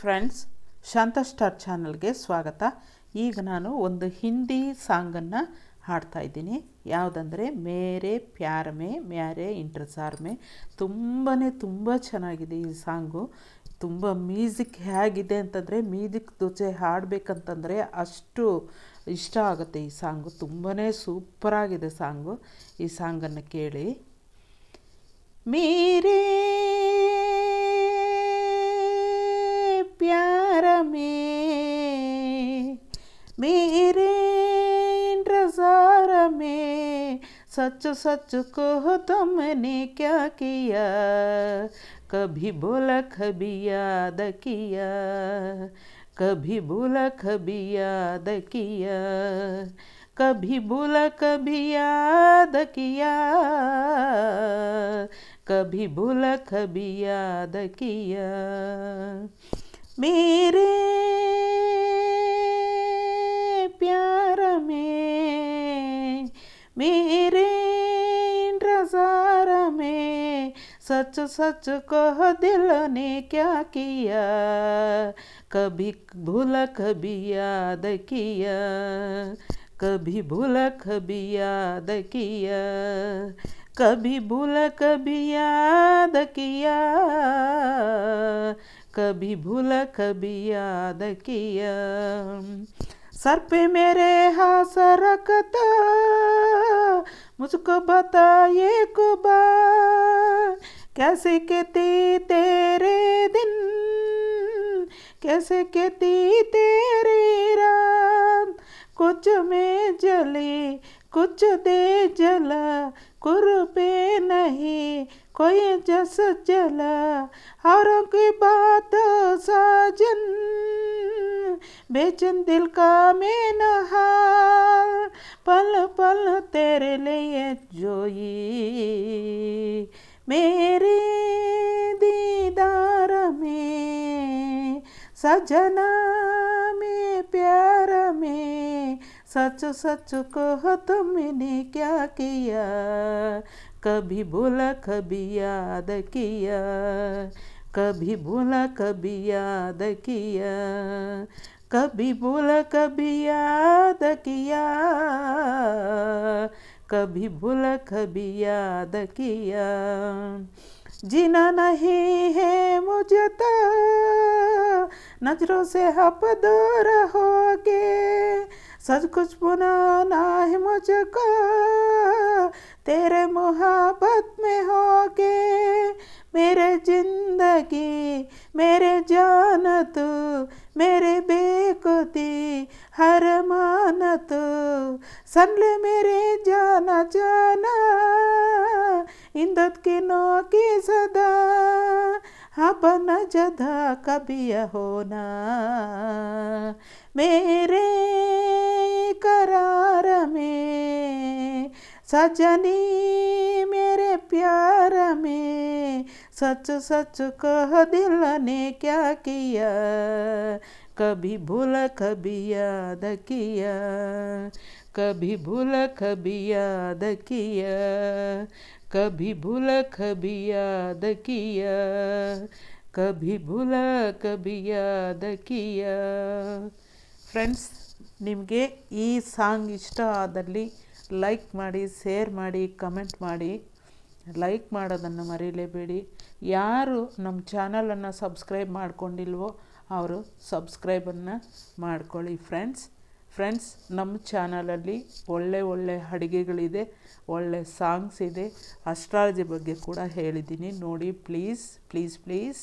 Friends ಶಾಂತ star ಚಾನಲ್ಗೆ ಸ್ವಾಗತ. ಈಗ ನಾನು ಒಂದು ಹಿಂದಿ ಸಾಂಗನ್ನು ಹಾಡ್ತಾ ಇದ್ದೀನಿ. ಯಾವುದಂದರೆ, ಮೇರೆ ಪ್ಯಾರ ಮೇ ಮ್ಯಾರೆ ಇಂಟ್ರಸಾರ್ ಮೇ ತುಂಬಾ ತುಂಬ ಚೆನ್ನಾಗಿದೆ ಈ ಸಾಂಗು. ತುಂಬ ಮ್ಯೂಸಿಕ್ ಹೇಗಿದೆ ಅಂತಂದರೆ, ಮ್ಯೂಸಿಕ್ ಜೊತೆ ಹಾಡಬೇಕಂತಂದರೆ ಅಷ್ಟು ಇಷ್ಟ ಆಗುತ್ತೆ ಈ ಸಾಂಗು. ತುಂಬಾ ಸೂಪರಾಗಿದೆ ಸಾಂಗು. ಈ ಸಾಂಗನ್ನು ಕೇಳಿ. मेरे प्यार में, मेरे इंतज़ार में सच सच कहो तुमने क्या किया? कभी बोला कभी याद किया? कभी बोला कभी याद किया? कभी बोला कभी याद किया? कभी भूला, कभी याद किया? मेरे प्यार में, मेरे इंतज़ार में सच सच कह दिल ने क्या किया? कभी भूला कभी याद किया? कभी भूला कभी याद किया? कभी भूला कभी याद किया? कभी भूला, कभी याद किया। सर पे मेरे हाथ रखता, मुझको बताइए को बार, कैसे कहती तेरे दिन, कैसे कहती तेरी रात। कुछ में जली, कुछ दे जला, कुर पे नहीं कोई जस जला औरों की बात साजन। बेचन दिल का में हाल, पल पल तेरे लिए जोई। मेरे दीदार में, सजना में, प्यार में, सच सच कहो तुमने क्या किया? कभी भूला, कभी याद किया। कभी भूला, कभी याद किया। कभी भूला, कभी याद किया। कभी भूला, कभी याद किया। जीना नहीं है मुझे तो नज़रों से हप दूर हो सच कुछ बनाना है मुझको। तेरे मोहब्बत में हो के मेरे ज़िंदगी, मेरे जान तू, मेरे बेकुती, हर मान तू। सन मेरे जाना जाना, इंदत की नो की सदा अपन जदा कभी होना। मेरे सजनी मेरे प्यार में सच सच कह दिल ने क्या किया? कभी भूल, कभी याद किया। कभी भूल, कभी याद किया। कभी भूल, कभी याद किया। कभी भूल, कभी याद किया। फ्रेंड्स ನಿಮಗೆ ಈ ಸಾಂಗ್ ಇಷ್ಟ ಆದಲ್ಲಿ ಲೈಕ್ ಮಾಡಿ, ಶೇರ್ ಮಾಡಿ, ಕಮೆಂಟ್ ಮಾಡಿ. ಲೈಕ್ ಮಾಡೋದನ್ನು ಮರೀಲೇಬೇಡಿ. ಯಾರು ನಮ್ಮ ಚಾನಲನ್ನು ಸಬ್ಸ್ಕ್ರೈಬ್ ಮಾಡ್ಕೊಂಡಿಲ್ವೋ ಅವರು ಸಬ್ಸ್ಕ್ರೈಬನ್ನು ಮಾಡ್ಕೊಳ್ಳಿ ಫ್ರೆಂಡ್ಸ್. ಫ್ರೆಂಡ್ಸ್, ನಮ್ಮ ಚಾನಲಲ್ಲಿ ಒಳ್ಳೆ ಒಳ್ಳೆ ಅಡುಗೆಗಳಿದೆ, ಒಳ್ಳೆ ಸಾಂಗ್ಸ್ ಇದೆ. ಅಸ್ಟ್ರಾಲಜಿ ಬಗ್ಗೆ ಕೂಡ ಹೇಳಿದ್ದೀನಿ. ನೋಡಿ, ಪ್ಲೀಸ್ ಪ್ಲೀಸ್ ಪ್ಲೀಸ್.